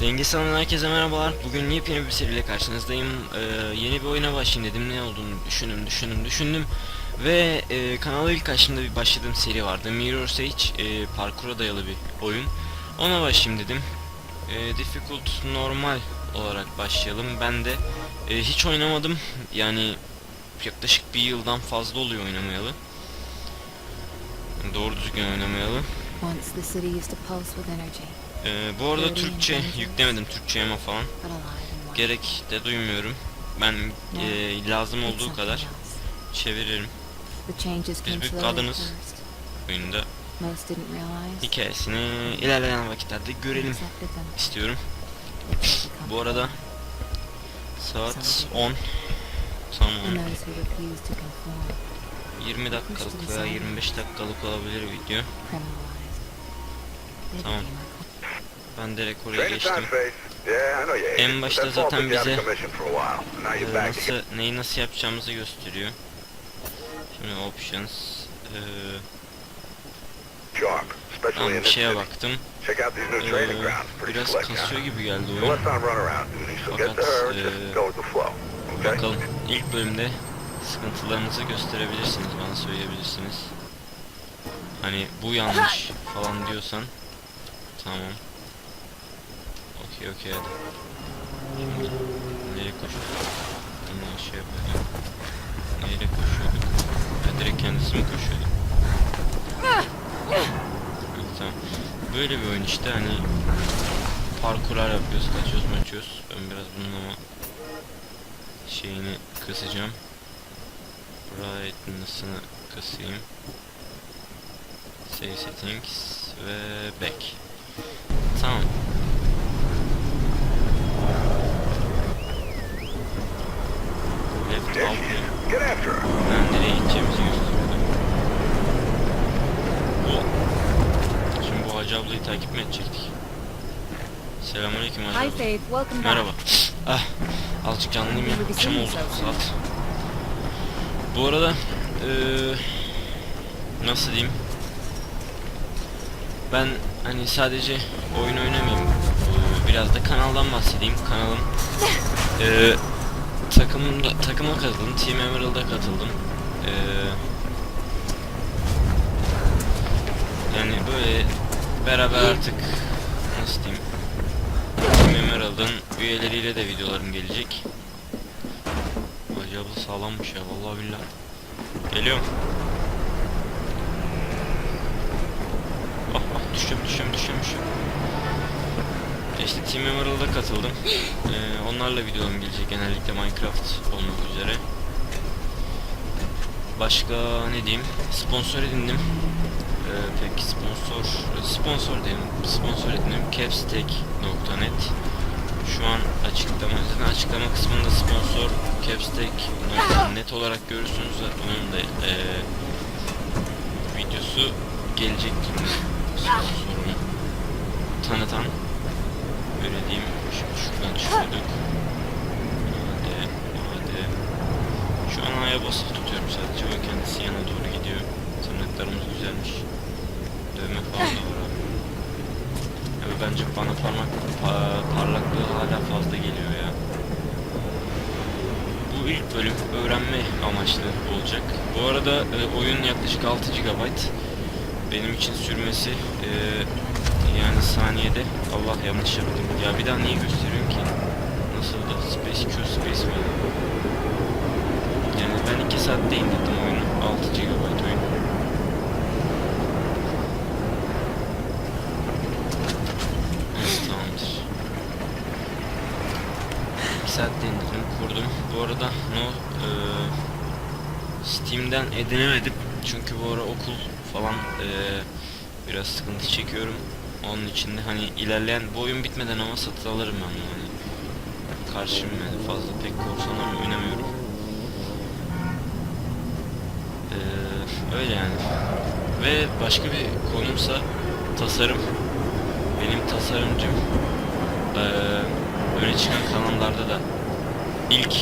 Denge Salon'dan herkese merhabalar. Bugün yepyeni bir seriyle karşınızdayım. Ee, yeni bir oyuna başlayayım dedim. Ne olduğunu düşündüm, düşündüm, düşündüm. Ve e, kanala ilk açtığımda bir başladığım seri vardı. Mirror's Edge e, parkura dayalı bir oyun. Ona başlayayım dedim. E, difficult normal olarak başlayalım. Ben de e, hiç oynamadım. Yani yaklaşık bir yıldan fazla oluyor oynamayalı. Doğru düzgün oynamayalı. Once the city used to pulse with energy, Ee, bu arada Türkçe yüklemedim Türkçe yama falan. Gerek de duymuyorum. Ben e, lazım olduğu kadar çeviririm came bir kadınız. oyunda. Hikayesini ilerleyen vakitlerde görelim istiyorum. Bu arada saat Some 10. Tam And 10. those who refuse to conform, 20 dakikalık veya 25 dakikalık olabilir video. Tamam. Ben direkt oraya geçtim. En başta zaten bize, again. nasıl neyi nasıl yapacağımızı gösteriyor. Şimdi options. Especially ben bir şeye baktım. Pretty biraz kasıyor gibi geldi oyun. Fakat. Okay? Bakalım ilk bölümde sıkıntılarınızı gösterebilirsiniz, bana söyleyebilirsiniz. Hani bu yanlış falan diyorsan tamam. Hadi. Şimdi nereye koşuyorduk? Bunu şey yapalım. Nereye koşuyorduk? Ha, direkt kendisi mi koşuyordu? Tamam. Böyle bir oyun işte hani parkurlar yapıyoruz, kaçıyoruz, maçıyoruz. Ben biraz bunun ama şeyini kısacağım. Brightness'ını kısayım. Save settings ve back. Tamam. Get after her. ben nereye gideceğimizi gösteriyor. Bu. Şimdi bu Hacı ablayı takip mi edecektik? Selamünaleyküm Hacı Hi abla. Faith, welcome back. Merhaba. Ah, azıcık canlıyım ya. Akşam oldu saat. Bu arada eee nasıl diyeyim? Ben hani sadece oyun oynamayayım. eee, biraz da kanaldan bahsedeyim. Kanalım eee takımda takıma katıldım. Team Emerald'a katıldım. Eee yani böyle beraber artık nasıl diyeyim? Team Emerald'ın üyeleriyle de videolarım gelecek. Acaba sağlammış ya vallahi billahi. Geliyorum. Ah ah düşeceğim düşeceğim düşeceğim düşeceğim. E İşte Team Emerald'a katıldım. Ee, onlarla videolarım gelecek genellikle Minecraft olmak üzere. Başka ne diyeyim? Sponsor edindim. Ee, peki sponsor sponsor diyelim. Sponsor edindim. Capstack.net Şu an açıklama zaten açıklama kısmında sponsor Capstack.net olarak görürsünüz. Onun da eee, videosu gelecektir. Sponsorunu tanıtan öyle diyeyim. Şimdi şuradan çıkıyorduk. Hadi, hadi. Şu an A'ya basılı tutuyorum sadece. O kendisi yana doğru gidiyor. Tırnaklarımız güzelmiş. Dövme falan da var abi. Abi bence bana parmak pa- parlaklığı hala fazla geliyor ya. Bu ilk bölüm öğrenme amaçlı olacak. Bu arada e, oyun yaklaşık 6 GB. Benim için sürmesi e, yani saniyede Allah yanlış yaptım. Ya bir daha niye gösteriyorum ki? Nasıl da Space Q Space mi? Yani ben 2 saatte indirdim oyunu. 6 GB oyun. Tamamdır. Bir saatte indirdim, kurdum. Bu arada no e, Steam'den edinemedim. Çünkü bu ara okul falan e, biraz sıkıntı çekiyorum. Onun için de hani ilerleyen bu oyun bitmeden ama satın alırım ben bunu. Hani karşım yani fazla pek korsan oynamıyorum. E, öyle yani. Ve başka bir konumsa tasarım. Benim tasarımcım eee öne çıkan kanallarda da ilk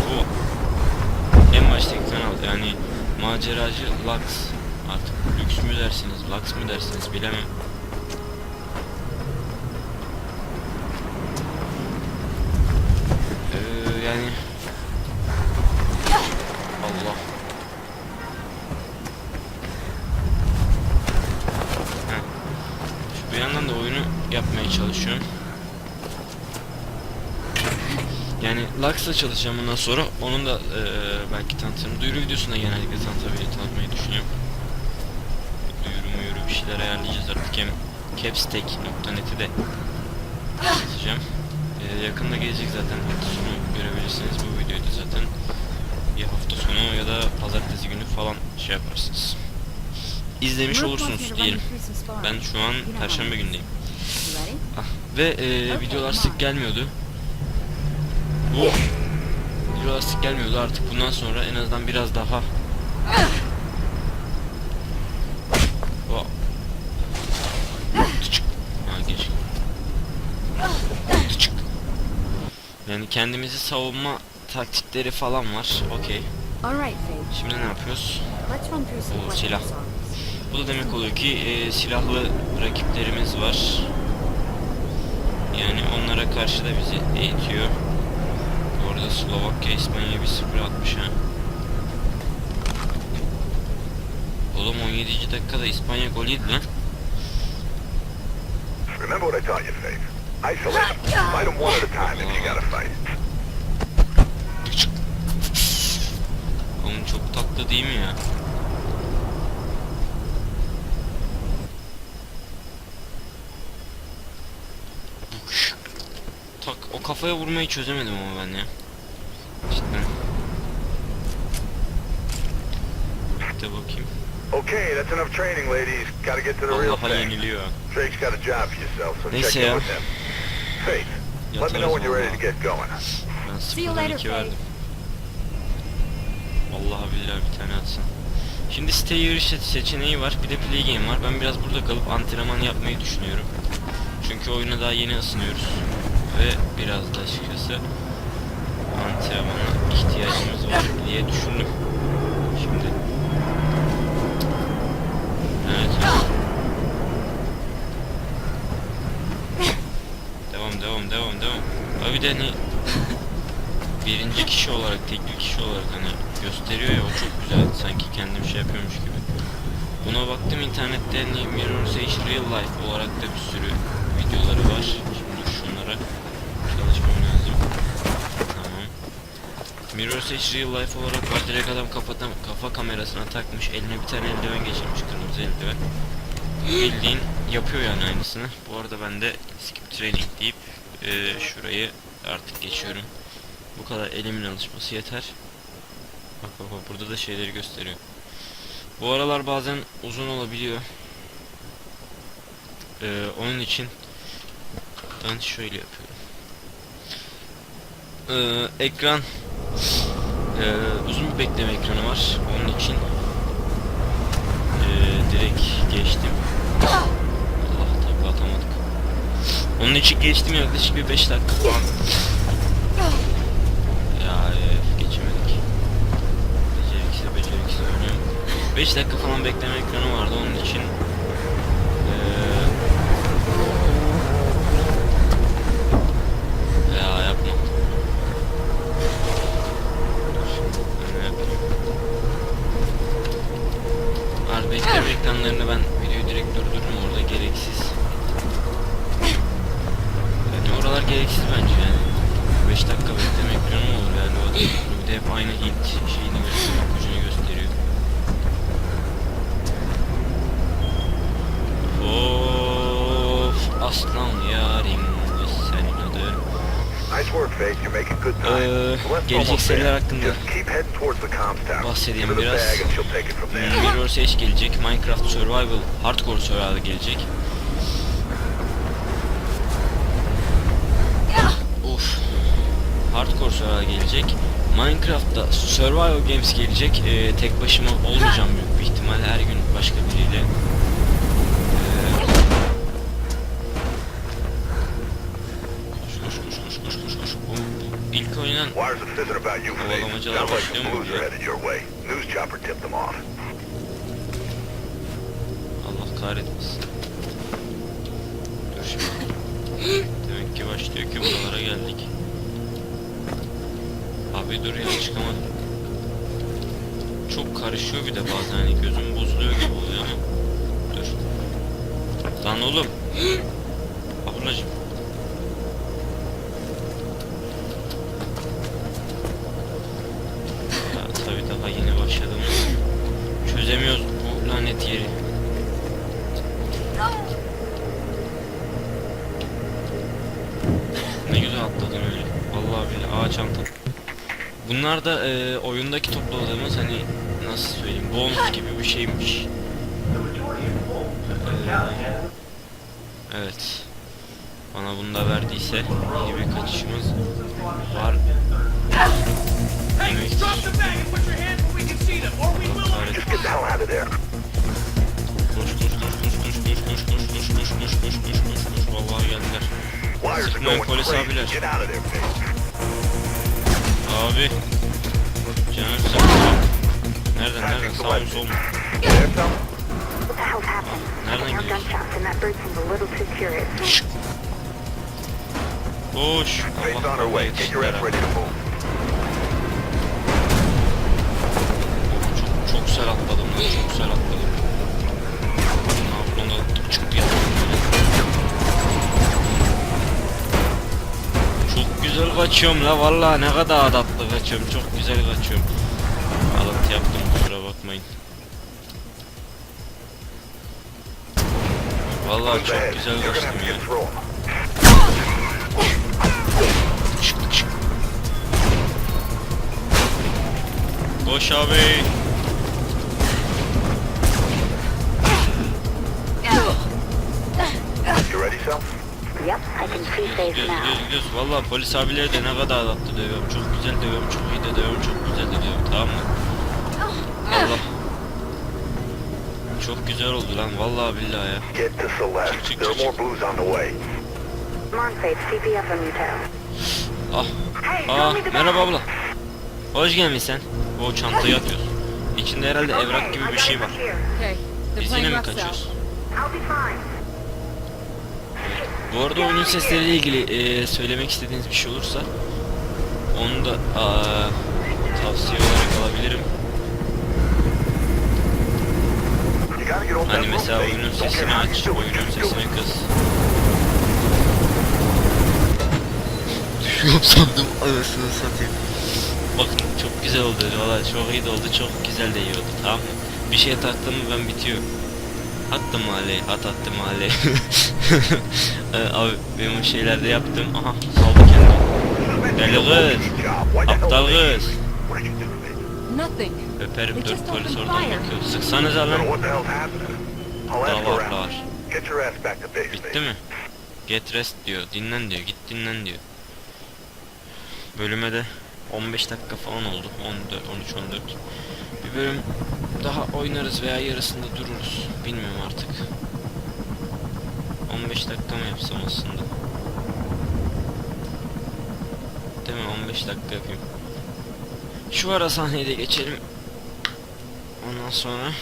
bu en baştaki kanal yani maceracı Lux Artık lüks mü dersiniz, lux mı dersiniz bilemem. Ee, yani... Allah. Bir yandan da oyunu yapmaya çalışıyorum. Yani Lux'la çalışacağım bundan sonra. Onun da e, belki tanıtırım. Duyuru videosunda genellikle tanıtabilirim. Tanıtmayı Hem capstack.net'i de tanıtacağım. Eee, yakında gelecek zaten. Hafta sonu görebilirsiniz bu videoyu da zaten. Ya hafta sonu ya da pazartesi günü falan şey yaparsınız. İzlemiş olursunuz diyelim. Ben şu an perşembe gündeyim. Ah, ve e, videolar sık gelmiyordu. Bu videolar sık gelmiyordu artık bundan sonra en azından biraz daha Yani kendimizi savunma taktikleri falan var. Okey. All right, Faith. Şimdi ne yapıyoruz? Weapon silah. Bu da demek oluyor ki e, silahlı rakiplerimiz var. Yani onlara karşı da bizi eğitiyor. Bu arada Slovakya İspanya bir sıfır atmış ha. Oğlum 17. dakikada İspanya gol yedi lan. Remember what I taught you, Faith. Isolate them. Fight them one at a time if you gotta fight. Oğlum çok tatlı değil mi ya? Tak o kafaya vurmayı çözemedim ama ben ya. Cidden. Bir de bakayım. Okay, that's enough training, ladies. Gotta get to the real thing. Drake's got a job for yourself, so check in with him. Faith, let me know when you're ready to get going. Ben See you sıfırdan later, iki verdim. Vallahi billahi bir tane atsın. Şimdi stay yarış se- seçeneği var. Bir de play game var. Ben biraz burada kalıp antrenman yapmayı düşünüyorum. Çünkü oyuna daha yeni ısınıyoruz. Ve biraz da açıkçası antrenmana ihtiyacımız var diye düşündüm. Şimdi. Evet. Devam devam devam. Abi de hani birinci kişi olarak, tekli kişi olarak hani gösteriyor ya o çok güzel. Sanki kendim şey yapıyormuş gibi. Buna baktım internette hani Mirror's Edge Real Life olarak da bir sürü videoları var. Şimdi şunlara çalışmam lazım. Tamam. Mirror's Edge Real Life olarak var. Direkt adam kafadan, kafa kamerasına takmış. Eline bir tane eldiven geçirmiş. Kırmızı eldiven. Bildiğin yapıyor yani aynısını. Bu arada ben de skip training deyip eee, şurayı artık geçiyorum. Bu kadar elimin alışması yeter. Bak bak burada da şeyleri gösteriyor. Bu aralar bazen uzun olabiliyor. Ee, onun için ben şöyle yapıyorum. Ee, ekran ee, uzun bir bekleme ekranı var. Onun için ee, direkt geçtim. Onun için geçtim yaklaşık bir 5 dakika falan. Ya öf, geçemedik. Beceriksiz beceriksiz oynuyorum. 5 dakika falan bekleme ekranı vardı onun için. Gereksiz bence yani. 5 dakika bekleme ekranı mı olur yani o da bir de hep aynı hint şeyini gösteriyor, gücünü gösteriyor. Of aslan yarim senin time. Ee, gelecek seriler hakkında bahsedeyim biraz. there. Hmm, Mirror's Edge gelecek, Minecraft Survival, Hardcore Survival gelecek. Of. Hardcore Survival gelecek. Minecraft'ta Survival Games gelecek. Ee, tek başıma olmayacağım büyük bir ihtimal. Her gün başka biriyle. Koş koş koş koş koş koş koş. Bu, bu ilk oynanan like başlıyor mu off. Allah kahretmesin. Dur şimdi. Demek ki başlıyor ki buralara geldik. Abi dur ya çıkamadım. Çok karışıyor bir de bazen hani gözüm bozuluyor gibi oluyor ama. Dur. Lan oğlum. ablacım. Ya tabii daha yeni başladım. Çözemiyoruz bu lanet yeri. Ne güzel atladın öyle. Vallahi bile ağaç çanta. Bunlar da e, oyundaki topladığımız hani nasıl söyleyeyim bonus gibi bir şeymiş. Ee, evet. Bana bunu da verdiyse iyi bir kaçışımız var. Demek. Just get the hell out of there. Koş koş koş koş koş koş koş koş koş koş koş koş koş koş koş vallahi geldiler. Sıkmayın polis abiler. Abi. Caner sen. Nereden nereden? Sağ mı sol mu? Nereden gidiyorsun? Koş. Allah'ım. Çok, çok güzel atladım. Çok güzel atladım. Ondan çıktı ya. Çok güzel kaçıyorum la vallahi ne kadar adatlı kaçıyorum çok güzel kaçıyorum. Alıntı yaptım kusura bakmayın. Vallahi çok güzel kaçtım ya. Çık çık. Koş abi. Gidiyoruz gidiyoruz gidiyoruz. Valla polis abileri de ne kadar adapte dövüyorum. Çok güzel dövüyorum, çok iyi de dövüyorum, çok güzel de dövüyorum. Tamam mı? Allah. Çok güzel oldu lan vallahi billahi ya. Get to Celeste. There are more blues on the way. Come on, Faith, CPF on your toe. Ah. Aa, merhaba abla. Hoş gelmişsin. O çantayı atıyorsun. İçinde herhalde evrak gibi bir şey var. Biz yine mi kaçıyoruz? I'll be fine. Bu arada oyunun sesleriyle ilgili eee, söylemek istediğiniz bir şey olursa onu da aa, tavsiye olarak alabilirim. Hani mesela oyunun sesini aç, oyunun sesini kız. Düşüyorum sandım anasını satayım. Bakın çok güzel oldu valla çok iyi oldu çok güzel de iyi oldu tamam mı? Bir şeye taktım mı ben bitiyor. Hattım aley, hat attım aley. Ee, abi benim o şeylerde yaptım. Aha saldı kendimi. Deli kız. Aptal kız. Öperim dört polis oradan bakıyor. Sıksanız alın. Davaklar. Bitti mi? Get rest diyor. Dinlen diyor. Git dinlen diyor. Bölüme de 15 dakika falan oldu. 14, 13, 14 bölüm daha oynarız veya yarısında dururuz. Bilmiyorum artık. 15 dakika mı yapsam aslında? Değil mi? 15 dakika yapayım. Şu ara sahneye de geçelim. Ondan sonra...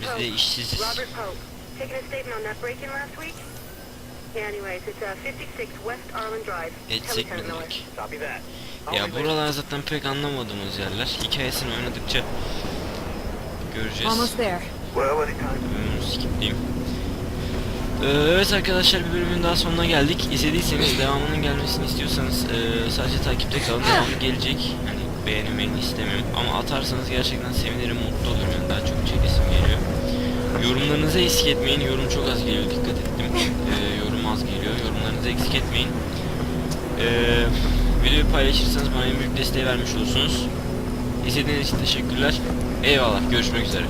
Biz de işsiziz. Anyways, it's 56 ya buralar zaten pek anlamadığımız yerler. Hikayesini oynadıkça göreceğiz. Bölümümü skipleyeyim. Ee, evet arkadaşlar bir bölümün daha sonuna geldik. İzlediyseniz devamının gelmesini istiyorsanız e, sadece takipte kalın. Devamı gelecek. Hani beğenmeyi istemiyorum. Ama atarsanız gerçekten sevinirim, mutlu olurum. Yani daha çok çekesim geliyor. Yorumlarınızı eksik etmeyin. Yorum çok az geliyor. Dikkat ettim. Ee, yorum az geliyor. Yorumlarınızı eksik etmeyin. Ee, videoyu paylaşırsanız bana en büyük desteği vermiş olursunuz. İzlediğiniz için teşekkürler. Eyvallah. Görüşmek üzere.